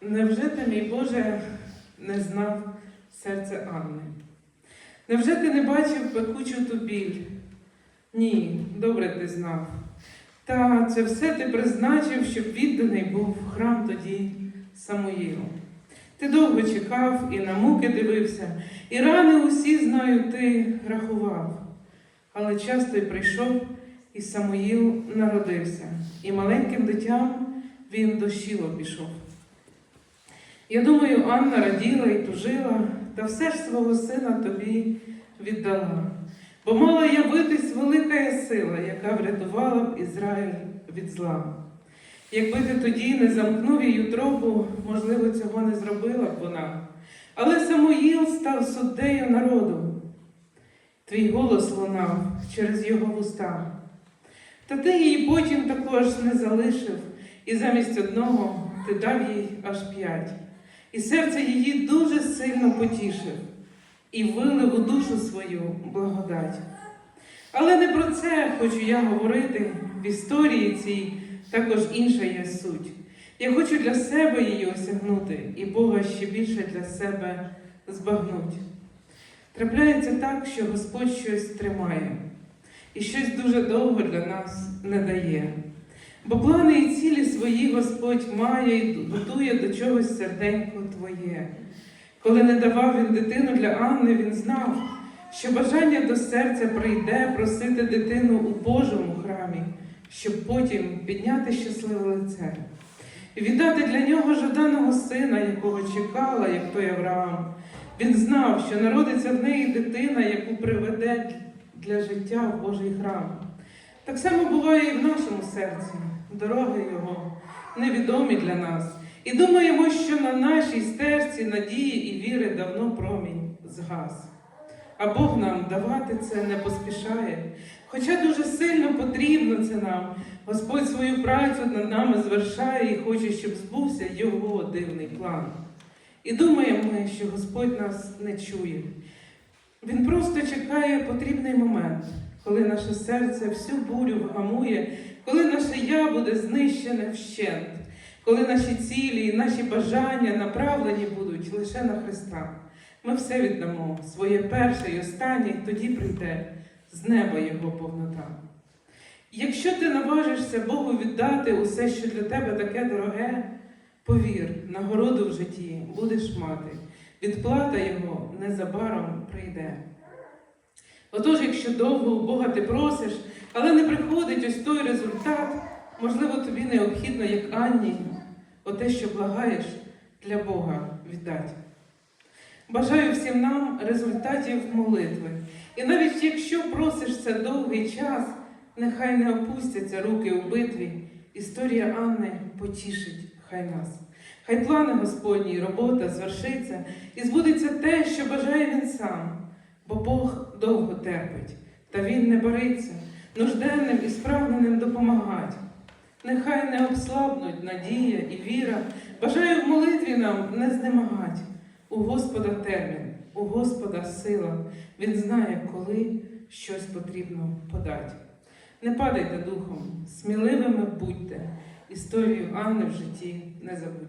Невже ти, мій Боже, не знав серце Анни? Невже ти не бачив пекучу ту біль? Ні, добре ти знав. Та це все ти призначив, щоб відданий був храм тоді Самуїлу. Ти довго чекав і на муки дивився, і рани усі, знаю, ти рахував. Але час той прийшов, і Самуїл народився, і маленьким дитям він до Шіло пішов. Я думаю, Анна раділа і тужила, та все ж свого сина тобі віддала. Бо мала явитись велика сила, яка врятувала б Ізраїль від зла. Якби ти тоді не замкнув її утробу, можливо, цього не зробила б вона. Але Самуїл став суддею народу. Твій голос лунав через його вуста. Та ти її потім також не залишив, і замість одного ти дав їй аж п'ять. І серце її дуже сильно потішив і вилив у душу свою благодать. Але не про це хочу я говорити. В історії цій також інша є суть. Я хочу для себе її осягнути, і Бога ще більше для себе збагнуть. Трапляється так, що Господь щось тримає і щось дуже довго для нас не дає. Бо плани і цілі свої Господь має і готує до чогось серденько твоє. Коли не давав він дитину для Анни, він знав, що бажання до серця прийде просити дитину у Божому храмі, щоб потім підняти щасливе лице і віддати для нього жаданого сина, якого чекала, як той Авраам. Він знав, що народиться в неї дитина, яку приведе для життя в Божий храм. Так само буває і в нашому серці. Дороги його невідомі для нас. І думаємо, що на нашій стежці надії і віри давно промінь згас. А Бог нам давати це не поспішає. Хоча дуже сильно потрібно це нам. Господь свою працю над нами звершає і хоче, щоб збувся його дивний план. І думаємо ми, що Господь нас не чує. Він просто чекає потрібний момент, коли наше серце всю бурю вгамує, коли наше я буде знищене вщент, коли наші цілі і наші бажання направлені будуть лише на Христа. Ми все віддамо, своє перше і останнє, тоді прийде з неба Його повнота. Якщо ти наважишся Богу віддати усе, що для тебе таке дороге, повір, нагороду в житті будеш мати, відплата Його незабаром прийде. Отож, якщо довго у Бога ти просиш, але не приходить ось той результат, можливо, тобі необхідно, як Анні, оте, що благаєш, для Бога віддати. Бажаю всім нам результатів молитви. І навіть якщо просиш це довгий час, нехай не опустяться руки у битві. Історія Анни потішить хай нас. Хай плани Господні робота звершиться, і збудеться те, що бажає він сам, бо Бог довго терпить, та Він не бориться, нужденним і справненим допомагать. Нехай не обслабнуть надія і віра. Бажаю в молитві нам не знемагать. У Господа термін, у Господа сила. Він знає, коли щось потрібно подати. Не падайте духом, сміливими будьте. Історію Анни в житті не забудьте.